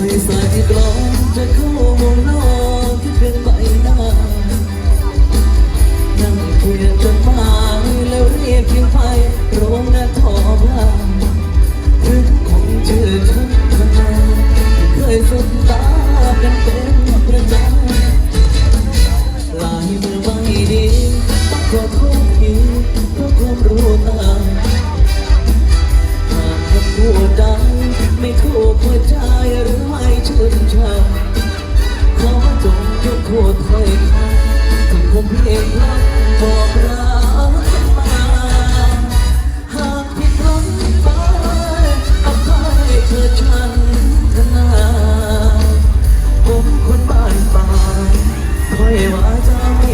ให้สายกลองจะเข้าวงใน Thank you.